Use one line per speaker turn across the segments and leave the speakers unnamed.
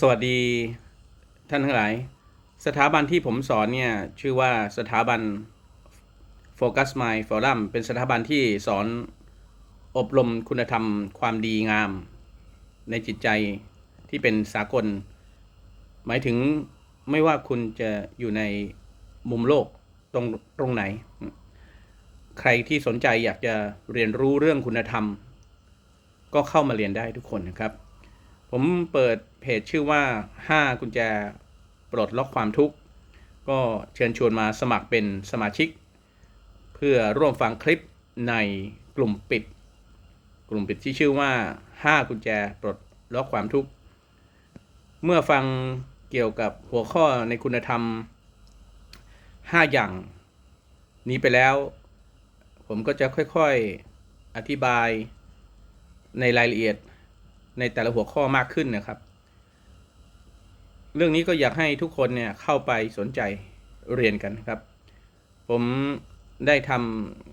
สวัสดีท่านทั้งหลาย สถาบันที่ผมสอนเนี่ย ชื่อว่าสถาบัน Focus Mind Forum เป็นสถาบันที่สอนอบรมคุณธรรมความดีงาม ในจิตใจที่เป็นสากล หมายถึงไม่ว่าคุณจะอยู่ในมุมโลกตรงตรงไหน ใครที่สนใจอยากจะเรียนรู้เรื่องคุณธรรม ก็เข้ามาเรียนได้ทุกคนนะครับ ผมเปิดเพจชื่อว่า 5 กุญแจปลดล็อกความทุกข์ ก็เชิญชวนมาสมัครเป็นสมาชิก เพื่อร่วมฟังคลิปในกลุ่มปิด กลุ่มปิดที่ชื่อว่า 5 กุญแจปลดล็อกความทุกข์ เมื่อฟังเกี่ยวกับหัวข้อในคุณธรรม 5 อย่างนี้ไปแล้ว ผมก็จะค่อยๆอธิบายในรายละเอียด ในแต่ละหัวข้อมากขึ้นนะครับ เรื่องนี้ก็อยากให้ทุกคนเนี่ยเข้าไปสนใจเรียนกันครับ ผมได้ท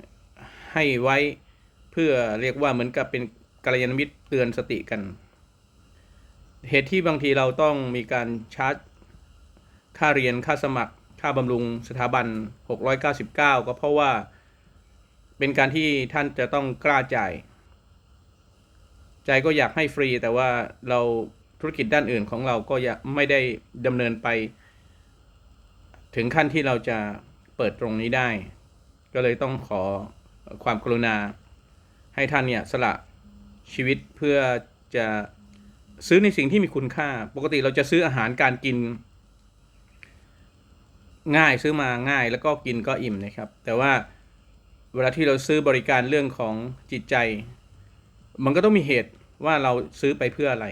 ำให้ไว้เพื่อเรียกว่าเหมือนกับเป็นกัลยาณมิตรเตือนสติกัน เหตุที่บางทีเราต้องมีการชาร์จค่าเรียนค่าสมัคร ค่าบำรุงสถาบัน 699 ก็เพราะว่าเป็นการที่ท่านจะต้องกล้าจ่าย ใจก็อยากให้ฟรี แต่ว่าเราธุรกิจด้านอื่นของเราก็ยากไม่ได้ดำเนินไป ถึงขั้นที่เราจะเปิดตรงนี้ได้ ก็เลยต้องขอความกรุณา ให้ท่านเนี่ยสละชีวิตเพื่อจะซื้อในสิ่งที่มีคุณค่า ปกติเราจะซื้ออาหารการกิน ง่ายซื้อมาง่ายแล้วก็กินก็อิ่มนะครับ แต่ว่าเวลาที่เราซื้อบริการเรื่องของจิตใจ มันก็ต้องมีเหตุว่าเราซื้อไปเพื่ออะไร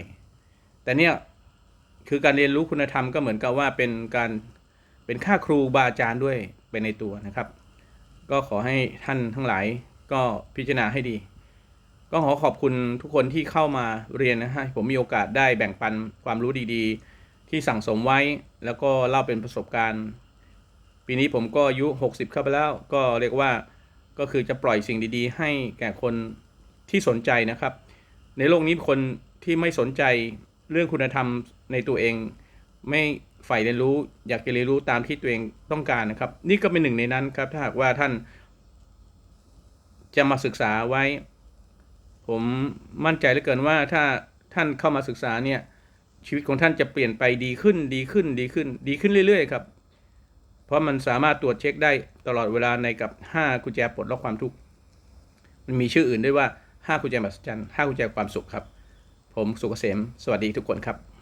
แต่เนี่ยคือการเรียนรู้คุณธรรมก็เหมือนกับว่าเป็นการเป็นค่าครูบาอาจารย์ด้วยไปในตัวนะครับ ก็ขอให้ท่านทั้งหลายก็พิจารณาให้ดี ก็ขอขอบคุณทุกคนที่เข้ามาเรียนนะฮะผมมีโอกาสได้แบ่งปันความรู้ดีๆ ที่สั่งสมไว้ แล้วก็เล่าเป็นประสบการณ์ ปีนี้ผมก็อายุ 60 เข้าไปแล้ว ก็เรียกว่าก็คือจะปล่อยสิ่งดีๆ ให้แก่คน ที่สนใจนะครับ ในโลกนี้คนที่ไม่สนใจเรื่องคุณธรรมในตัวเอง ไม่ใฝ่เรียนรู้อยากจะเรียนรู้ตามที่ตัวเองต้องการนะครับ นี่ก็เป็นหนึ่งในนั้นครับ ถ้าหากว่าท่านจะมาศึกษาไว้ ผมมั่นใจเหลือเกินว่าถ้าท่านเข้ามาศึกษาเนี่ยชีวิตของท่านจะเปลี่ยนไปดีขึ้นดีขึ้นดีขึ้น ดีขึ้นเรื่อยๆครับ เพราะมันสามารถตรวจเช็คได้ตลอดเวลาในกับ 5 กุญแจปลดล็อกความทุกข์มันมีชื่ออื่นด้วยว่า 5กุญแจมหัศจรรย์5กุญแจความสุขครับ ผมสุกเกษม สวัสดีทุกคนครับ